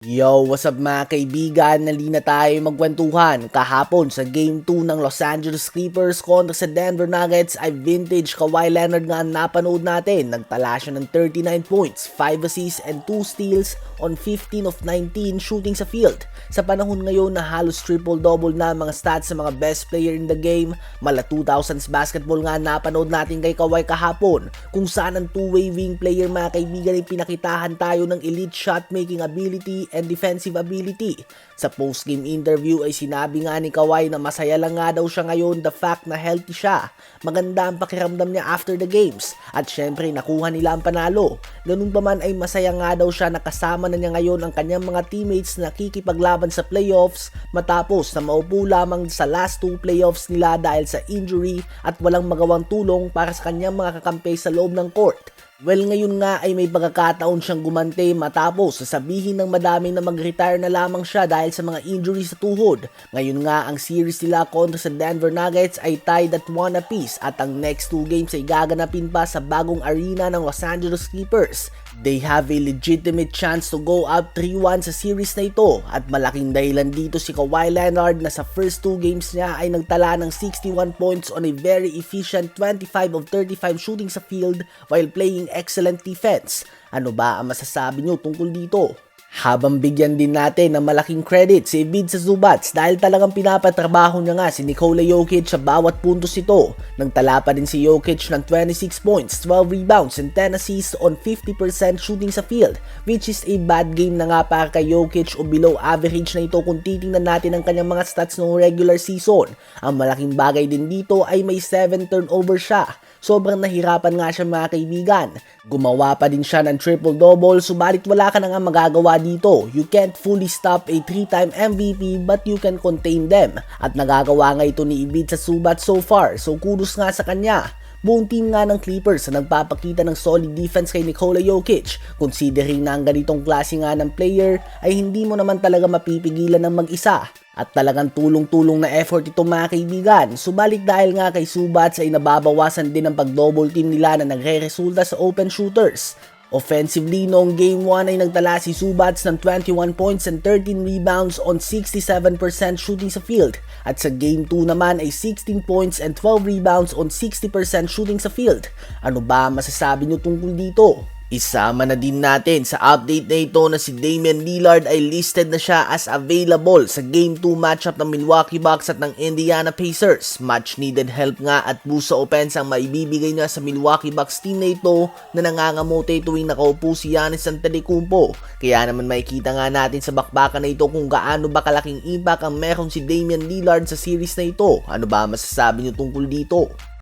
Yo, what's up mga kaibigan? Nali na tayo magkwentuhan. Kahapon sa Game 2 ng Los Angeles Clippers kontra sa Denver Nuggets ay vintage Kawhi Leonard nga napanood natin. Nagtala siya ng 39 points, 5 assists and 2 steals on 15 of 19 shooting sa field. Sa panahon ngayon na halos triple-double na mga stats sa mga best player in the game, mala 2000s basketball nga napanood natin kay Kawhi kahapon kung saan ang two-way wing player mga kaibigan ay pinakitahan tayo ng elite shot-making ability and defensive ability. Sa post-game interview ay sinabi nga ni Kawhi na masaya lang nga daw siya ngayon the fact na healthy siya. Maganda ang pakiramdam niya after the games at syempre nakuha nila ang panalo. Ganun pa man ay masaya nga daw siya nakasama na niya ngayon ang kanyang mga teammates na kikipaglaban sa playoffs matapos na maupo lamang sa last two playoffs nila dahil sa injury at walang magawang tulong para sa kanyang mga kakampi sa loob ng court. Well, ngayon nga ay may pagkakataon siyang gumante matapos sasabihin ng madaming na mag-retire na lamang siya dahil sa mga injuries sa tuhod. Ngayon nga ang series nila kontra sa Denver Nuggets ay tied at 1 apiece at ang next two games ay gaganapin pa sa bagong arena ng Los Angeles Clippers. They have a legitimate chance to go up 3-1 sa series na ito at malaking dahilan dito si Kawhi Leonard na sa first two games niya ay nagtala ng 61 points on a very efficient 25 of 35 shooting sa field while playing excellent defense. Ano ba ang masasabi nyo tungkol dito? Habang bigyan din natin ng malaking credit si Embiid sa Zubats dahil talagang pinapatrabaho niya nga si Nikola Jokic sa bawat puntos ito. Nagtala pa din si Jokic ng 26 points, 12 rebounds, and 10 assists on 50% shooting sa field which is a bad game na nga para kay Jokic o below average na ito kung titingnan natin ang kanyang mga stats noong regular season. Ang malaking bagay din dito ay may 7 turnover siya. Sobrang nahirapan nga siya mga kaibigan. Gumawa pa din siya ng triple-double subalit wala ka na nga magagawa dito. You can't fully stop a 3-time MVP but you can contain them. At nagagawa nga ito ni Embiid sa subat so far so kudos nga sa kanya. Buong team nga ng Clippers na nagpapakita ng solid defense kay Nikola Jokic. Considering na ang ganitong klase nga ng player ay hindi mo naman talaga mapipigilan ng mag-isa. At talagang tulong-tulong na effort ito mga kaibigan. Subalit dahil nga kay Subats ay nababawasan din ang pag-double team nila na nagre-resulta sa open shooters. Offensively, noong Game 1 ay nagtala si Subats ng 21 points and 13 rebounds on 67% shooting sa field. At sa Game 2 naman ay 16 points and 12 rebounds on 60% shooting sa field. Ano ba masasabi nyo tungkol dito? Isama na din natin sa update na ito na si Damian Lillard ay listed na siya as available sa Game 2 matchup ng Milwaukee Bucks at ng Indiana Pacers. Much needed help nga at boost sa offense ang maibibigay niya sa Milwaukee Bucks team na ito na nangangamote tuwing nakaupo si Giannis Antetokounmpo. Kaya naman makikita nga natin sa bakbakan na ito kung gaano ba kalaking impact ang meron si Damian Lillard sa series na ito. Ano ba masasabi niyo tungkol dito?